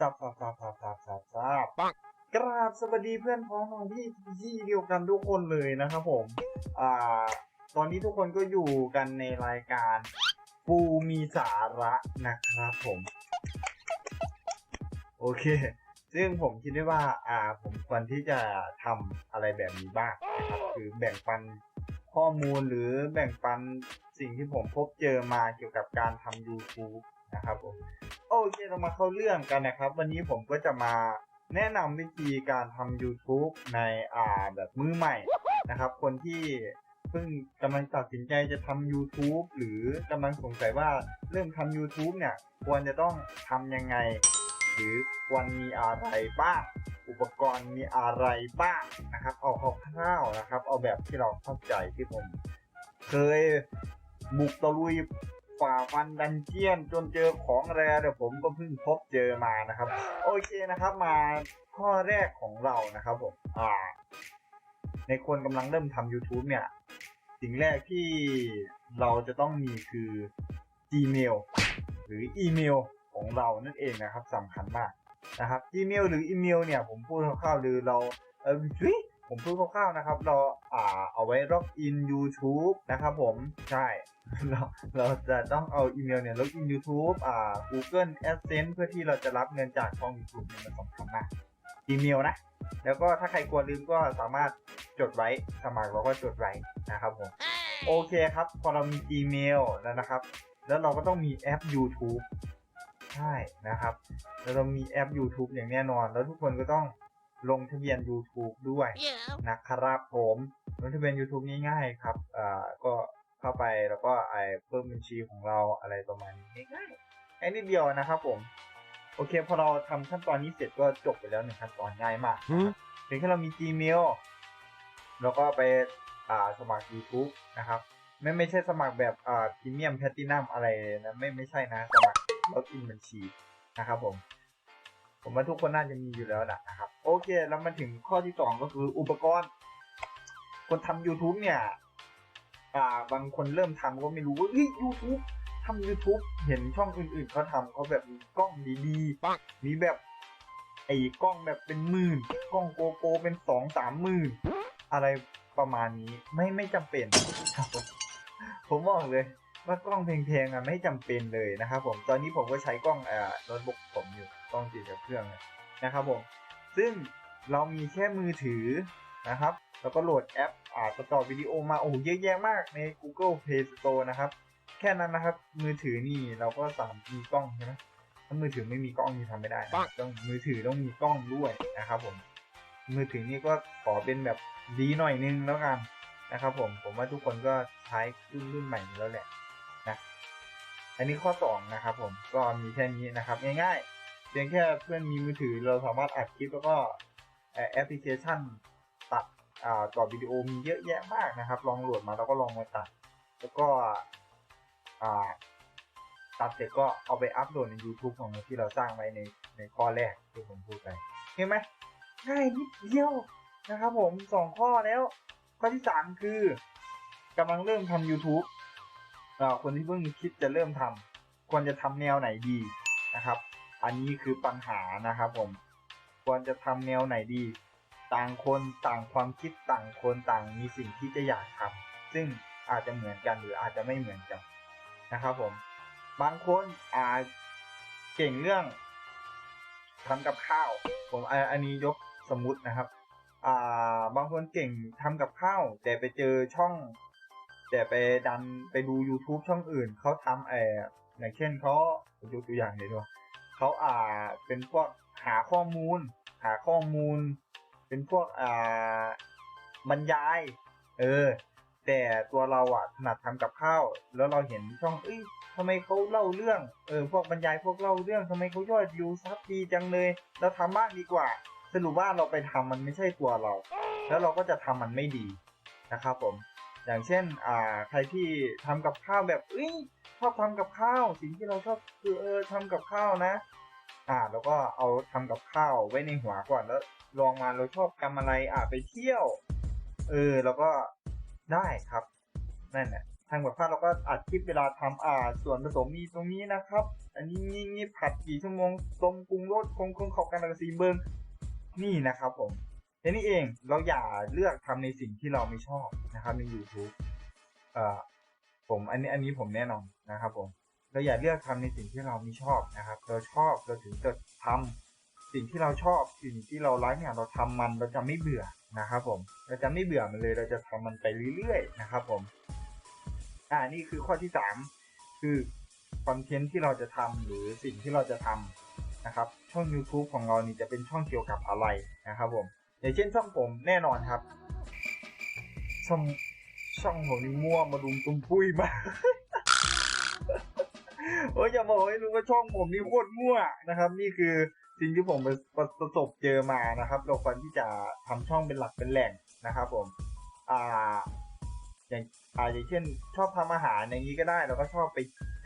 ซับซับซับซับซับซับซับปังกราบสวัสดีเพื่อนพ้องของพี่ที่เดียวกันทุกคนเลยนะครับผม อ่า ตอนนี้ทุกคนก็อยู่กันในรายการปูมีสาระนะครับผม โอเค ซึ่งผมคิดได้ว่า อ่า ผมควรที่จะทำอะไรแบบนี้บ้างนะครับคือแบ่งปันข้อมูลหรือแบ่งปันสิ่งที่ผมพบเจอมาเกี่ยวกับการทำ YouTube นะครับผมโอเคเรามาเข้าเรื่องกันนะครับ วันนี้ผมก็จะมาแนะนำวิธีการทำ YouTube ในอ่าแบบมือใหม่นะครับ คนที่เพิ่งกำลังตัดสินใจจะทำ YouTube หรือกำลังสงสัยว่าเริ่มทำ YouTube เนี่ย ควรจะต้องทำยังไง หรือควรมีอะไรบ้าง อุปกรณ์มีอะไรบ้างนะครับ เอาคร่าวๆนะครับ เอาแบบที่เราเข้าใจที่ผม เคยบุกตะลุย ฝ่าฟันดันเจียนจนเจอของแรเดี๋ยวผมก็เพิ่งพบเจอมานะครับ โอเคนะครับมาข้อแรกของเรานะครับผมอ่า ในคนกำลังเริ่มทำ YouTube เนี่ย สิ่งแรกที่เราจะต้องมีคือ Gmail หรืออีเมลของเรานั่นเองนะครับสำคัญมากนะครับ Gmail หรืออีเมลเนี่ยผมพูดคร่าวๆหรือเราเออผมพูดคร่าวๆนะครับ เราอ่าเอาไว้ล็อกอิน YouTube นะครับผมใช่ เราเราจะต้องเอาอีเมลเนี่ยล็อกอิน YouTube อ่า Google AdSense เพื่อที่เราจะรับเงินจากช่อง YouTube เนี่ยมันสำคัญมาก Gmail นะ แล้วก็ถ้าใครกลัวลืมก็สามารถจดไว้สมัครเราก็จดไว้นะครับผมโอเคครับ พอเรามี Gmail แล้วนะครับ แล้วเราก็ต้องมีแอป YouTube ใช่นะครับ แล้วเรามีแอป YouTube อย่างแน่นอน แล้วทุกคนก็ต้องลงทะเบียน YouTube ด้วย Yeah. นะครับผมลงทะเบียน YouTube ง่ายๆครับอ่าก็ เข้าไปแล้วก็ไอเพิ่มบัญชีของเราอะไรประมาณนี้ง่ายๆแค่นิดเดียวนะครับผม โอเคพอเราทำขั้นตอนนี้เสร็จก็จบไปแล้วหนึ่งขั้นตอนง่ายมากนะครับเพียงแค่เรามี Gmail แล้วก็ไปอ่าสมัคร YouTube นะครับไม่ไม่ใช่สมัครแบบอ่าพรีเมียมแพลตินัมอะไรนะไม่ไม่ใช่นะสมัครล็อกอินบัญชีนะครับผม ผมว่าทุกคนน่าจะมีอยู่แล้วนะนะครับ โอเค แล้วมาถึงข้อที่สองก็คืออุปกรณ์ คนทำ YouTube เนี่ย อ่า บางคนเริ่มทำก็ไม่รู้ว่าเฮ้ย YouTube ทำ YouTube เห็นช่องอื่นๆเขาทำเขาแบบมีกล้องดีปังๆมีแบบไอ้กล้องแบบเป็นหมื่นกล้องโกโปรเป็นสองสามหมื่นอะไรประมาณนี้ไม่ไม่จำเป็นครับผมผมบอกเลยว่ากล้องเพลงๆอะไม่จำเป็นเลยนะครับผมตอนนี้ผมก็ใช้กล้องเอ่อโน้ตบุ๊กผมอยู่กล้องติดกับเครื่องเนี่ยนะครับผมซึ่งเรามีแค่มือถือนะครับ แล้วก็โหลดแอปอ่าตัดต่อวิดีโอมาโอ้โหเยอะแยะมากใน Google Play Store นะครับ แค่นั้นนะครับ มือถือนี่เราก็สามารถมีกล้องใช่ไหมถ้ามือถือไม่มีกล้องนี่ทำไม่ได้นะปังต้องมือถือต้องมีกล้องด้วยนะครับผมมือถือนี่ก็ขอเป็นแบบดีหน่อยนึงแล้วกันนะครับผมผมว่าทุกคนก็ใช้รุ่นรุ่นใหม่อยู่แล้วแหละนะอันนี้ข้อสองนะครับผมก็มีแค่นี้นะครับง่ายๆเพียงแค่เพื่อนมีมือถือเราสามารถอัดคลิปแล้วก็เอ่อแอปพลิเคชัน ตัดอ่อวิดีโอมีเยอะแยะมากนะครับ ลองโหลดมาแล้วก็ลองมาตัด แล้วก็ตัดเสร็จก็เอาไปอัพโหลดใน YouTube ของเราที่เราสร้างไว้ในในข้อแรกที่ผมพูดไปเห็นไหมง่ายนิดเดียวนะครับผมสองข้อแล้ว ข้อที่สามคือกำลังเริ่มทำ YouTube อ่าคนที่เพิ่งคิดจะเริ่มทำควรจะทำแนวไหนดีนะครับ อันนี้คือปัญหานะครับผม ควรจะทำแนวไหนดี ต่างคนต่างความคิดต่างคนต่างมีสิ่งที่จะอยากทำซึ่งอาจจะเหมือนกันหรืออาจจะไม่เหมือนกันนะครับผม บางคนอาจเก่งเรื่องทำกับข้าว ผมอันนี้ยกสมมุตินะครับ อ่าบางคนเก่งทำกับข้าว แต่ไปเจอช่อง แต่ไปดันไปดู YouTube ช่องอื่นเขาทำเอออย่างเช่นเขายกตัวอย่างเลยด้วยเขาอ่าเป็นพวกหาข้อมูล หาข้อมูล เป็นพวกอ่าบรรยาย เออ แต่ตัวเราอะถนัดทำกับข้าว แล้วเราเห็นช่องเอ้ยทำไมเขาเล่าเรื่อง เออ พวกบรรยายพวกเล่าเรื่องทำไมเขายอดวิวซับดีจังเลย เราทำบ้างดีกว่า สรุปว่าเราไปทำมันไม่ใช่ตัวเรา แล้วเราก็จะทำมันไม่ดีนะครับผม อย่างเช่น อ่า ใครที่ทำกับข้าวแบบเอ้ยชอบทำกับข้าว สิ่งที่เราชอบคือเออทำกับข้าวนะ อ่า แล้วก็เอาทำกับข้าวไว้ในหัวก่อนแล้วลองมาเราชอบทำอะไรอ่าไปเที่ยว เออ แล้วก็ได้ครับ นั่นแหละทางแบบพลาดเราก็อัดคลิปเวลาทำอ่า ส่วนผสมมีตรงนี้นะครับ อันนี้นี่นี่ผัดกี่ชั่วโมงต้มปรุงรสคงคงเข้ากันกับซีเบิงนี่นะครับผมแค่นี้เองเราอย่าเลือกทำในสิ่งที่เราไม่ชอบนะครับใน YouTube เอ่อผมอันนี้อันนี้ผมแน่นอนนะครับผม เราอย่าเลือกทำในสิ่งที่เราไม่ชอบนะครับ เราชอบเราถึงจะทำสิ่งที่เราชอบสิ่งที่เรารักเนี่ยเราทำมันเราจะไม่เบื่อนะครับผมเราจะไม่เบื่อมันเลยเราจะทำมันไปเรื่อยๆนะครับผมอ่านี่คือข้อที่สามคือคอนเทนต์ที่เราจะทำหรือสิ่งที่เราจะทำนะครับ ช่อง YouTube ของเรานี่จะเป็นช่องเกี่ยวกับอะไรนะครับผมอย่างเช่นช่องผมแน่นอนครับ ช่องช่องผมนี่มั่วมาดุมตุ้มปุ้ยมาก โอ้ยจะบอกให้รู้ว่าช่องผมนี่โคตรมั่วนะครับ นี่คือสิ่งที่ผมประประสบเจอมานะครับ เราควรที่จะทำช่องเป็นหลักเป็นแหล่งนะครับ ผม อ่า อย่างอ่าอย่างเช่น ชอบทำอาหารอย่างนี้ก็ได้เราก็ชอบไป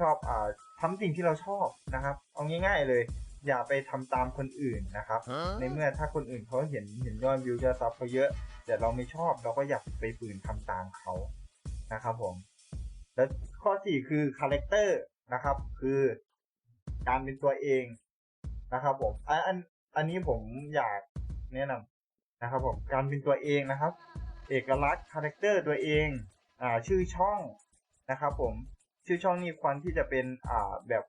ชอบอ่าทำสิ่งที่เราชอบนะครับ เอาง่าย ๆ เลย อย่าไปทำตามคนอื่นนะครับ ในเมื่อถ้าคนอื่นเขาเห็นเห็นยอดวิวยอดซับเขาเยอะ แต่เราไม่ชอบเราก็อย่าไปฝืนทำตามเขานะครับ ผม แล้วข้อสี่คือคาแรคเตอร์ นะครับ คือการเป็นตัวเองนะครับ ผมอันอันอันนี้ผมอยากแนะนำนะครับผมการเป็นตัวเองนะครับ เอกลักษณ์คาแรคเตอร์ตัวเองอ่าชื่อช่องนะครับผมชื่อช่องนี้ควรที่จะเป็นอ่าแบบ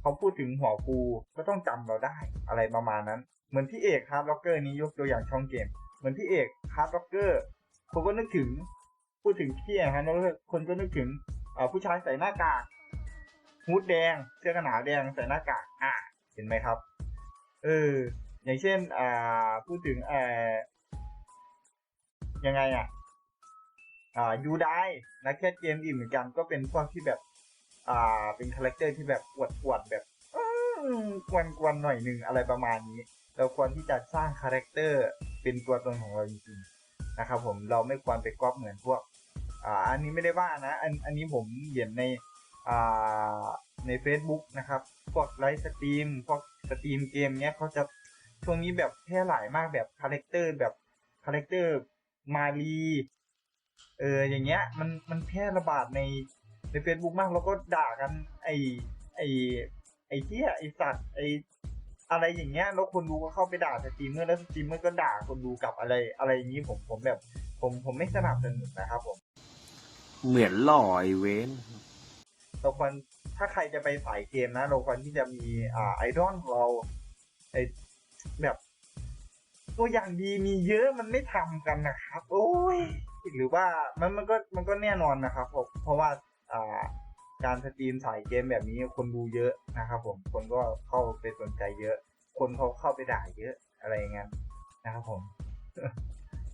เขาพูดถึงหัวฟูก็ต้องจำเราได้อะไรประมาณนั้น เหมือนพี่เอกฮาร์ดล็อกเกอร์นี้ยกตัวอย่างช่องเกม เหมือนพี่เอกฮาร์ดล็อกเกอร์ผมก็นึกถึง พูดถึงพี่เอกฮาร์ดล็อกเกอร์คนก็นึกถึงอ่าผู้ชายใส่หน้ากาก ฮูดแดง เสื้อกันหนาวแดงใส่หน้ากากอ่าเห็นไหมครับ เออ อย่างเช่น อ่า พูดถึงเอ่อยังไงอะ อ่ายูไดนักแคสเกมอีกเหมือนกัน ก็เป็นพวกที่แบบ อ่า เป็นคาแรคเตอร์ที่แบบปวดปวดๆแบบกวนกวนๆหน่อยหนึ่งอะไรประมาณนี้ เราควรที่จะสร้างคาแรคเตอร์เป็นตัวตนของเราจริงๆนะครับผมเราไม่ควรไปก๊อปเหมือนพวก อ่า อันนี้ไม่ได้ว่านะ อันอันนี้ผมเห็นใน ใน Facebook นะครับ พวกไลฟ์สตรีม พวกสตรีมเกมเนี้ยเขาจะช่วงนี้แบบแพร่หลายมากแบบคาแรคเตอร์แบบคาแรคเตอร์มารีเอออย่างเงี้ยมันมันแพร่ระบาดในใน Facebook มากแล้วก็ด่ากัน ไอไอไอเที่ยไอสัตว์ไออะไรอย่างเงี้ยแล้วคนดูก็เข้าไปด่าสตรีมเมอร์แล้วสตรีมเมอร์ก็ด่าคนดูกลับอะไรอะไรอย่างงี้ผมผมแบบ ผมผมไม่สนับสนุนนะครับผม เหมือนหล่อไอเวน เราควรถ้าใครจะไปสายเกมนะ เราควรที่จะมีอ่าไอดอลของเราไอแบบตัวอย่างดีมีเยอะมันไม่ทำกันนะครับ โอ้ยหรือว่ามันมันก็มันก็แน่นอนนะครับผมเพราะว่าอ่าการสตรีมสายเกมแบบนี้คนดูเยอะนะครับผมคนก็เข้าไปสนใจเยอะ คนเขาเข้าไปด่าเยอะอะไรอย่างเงี้ยนะครับผม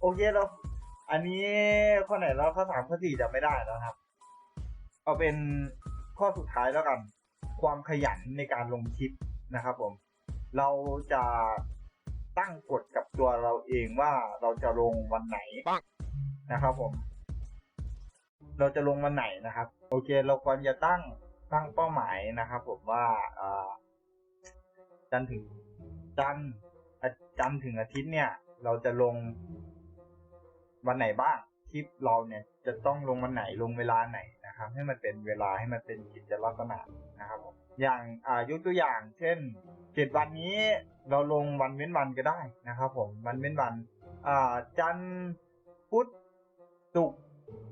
โอเคเราอันนี้ข้อไหนแล้วข้อสามข้อสี่จำไม่ได้แล้วครับ เอาเป็น ข้อสุดท้ายแล้วกัน ความขยันในการลงคลิปนะครับผม เราจะตั้งกฎกับตัวเราเองว่าเราจะลงวันไหนนะครับผม เราจะลงวันไหนนะครับ โอเค เราควรจะตั้งตั้งเป้าหมายนะครับ ผมว่าอ่าจันทร์ถึงจันทร์อาจันทร์ถึงอาทิตย์เนี่ย เราจะลงวันไหนบ้างคลิปเราเนี่ยจะต้องลงวันไหนลงเวลาไหน ครับให้มันเป็นเวลาให้มันเป็นกิจลักษณะนะครับผมอย่างอ่ายกตัวอย่างเช่นเจ็ดวันนี้เราลงวันเว้นวันก็ได้นะครับ ผมวันเว้นวันอ่าจันทร์พุธศุกร์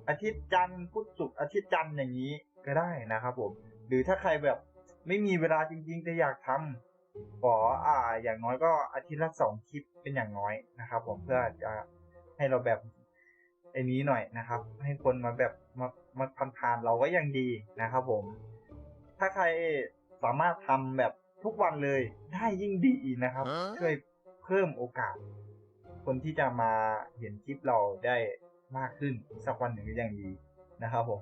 อาทิตย์จันทร์พุธศุกร์อาทิตย์จันทร์อย่างนี้ก็ได้นะครับผมหรือถ้าใครแบบไม่มีเวลาจริงๆแต่อยากทำขออ่าอย่างน้อยก็อาทิตย์ละสองคลิปเป็นอย่างน้อยนะครับ ผมเพื่อจะให้เราแบบ ไอ้นี้หน่อยนะครับ ให้คนมาแบบมามาทำทานเราก็ยังดีนะครับผม ถ้าใครสามารถทำแบบทุกวันเลยได้ยิ่งดีนะครับ ช่วยเพิ่มโอกาส คนที่จะมาเห็นคลิปเราได้มากขึ้นสักวันหนึ่งก็ยังดีนะครับผม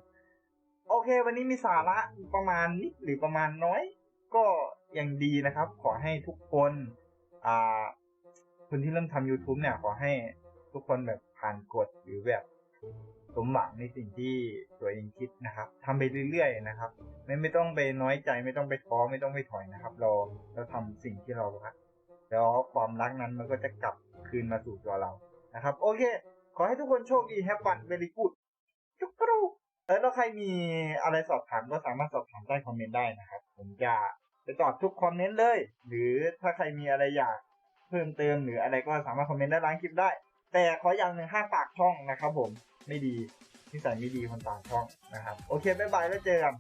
โอเค วันนี้มีสาระประมาณนิดหรือประมาณน้อย ก็ยังดีนะครับ ขอให้ทุกคน อ่าคนที่เริ่มทำ YouTube เนี่ย ขอให้ทุกคนแบบ ผ่านกฎหรือแบบสมหวังในสิ่งที่ตัวเองคิดนะครับทำไปเรื่อยๆนะครับ ไม่ไม่ต้องไปน้อยใจไม่ต้องไปท้อไม่ต้องไปถอยนะครับ เราเราทำสิ่งที่เรารักแล้วความรักนั้นมันก็จะกลับคืนมาสู่ตัวเรานะครับ โอเค ขอให้ทุกคนโชคดีแฮปปี้เวลีกูดจุกกรูเออแล้วใครมีอะไรสอบถามก็สามารถสอบถามใต้คอมเมนต์ได้นะครับ ผมจะไปตอบทุกคอมเมนต์เลย หรือถ้าใครมีอะไรอยากเพิ่มเติมหรืออะไรก็สามารถคอมเมนต์ได้ล้างคลิปได้ แต่ขออย่างหนึ่งห้ามปากช่องนะครับผมไม่ดีนิสัยไม่ดีคนปากช่องนะครับ โอเคบ๊ายบายแล้วเจอกัน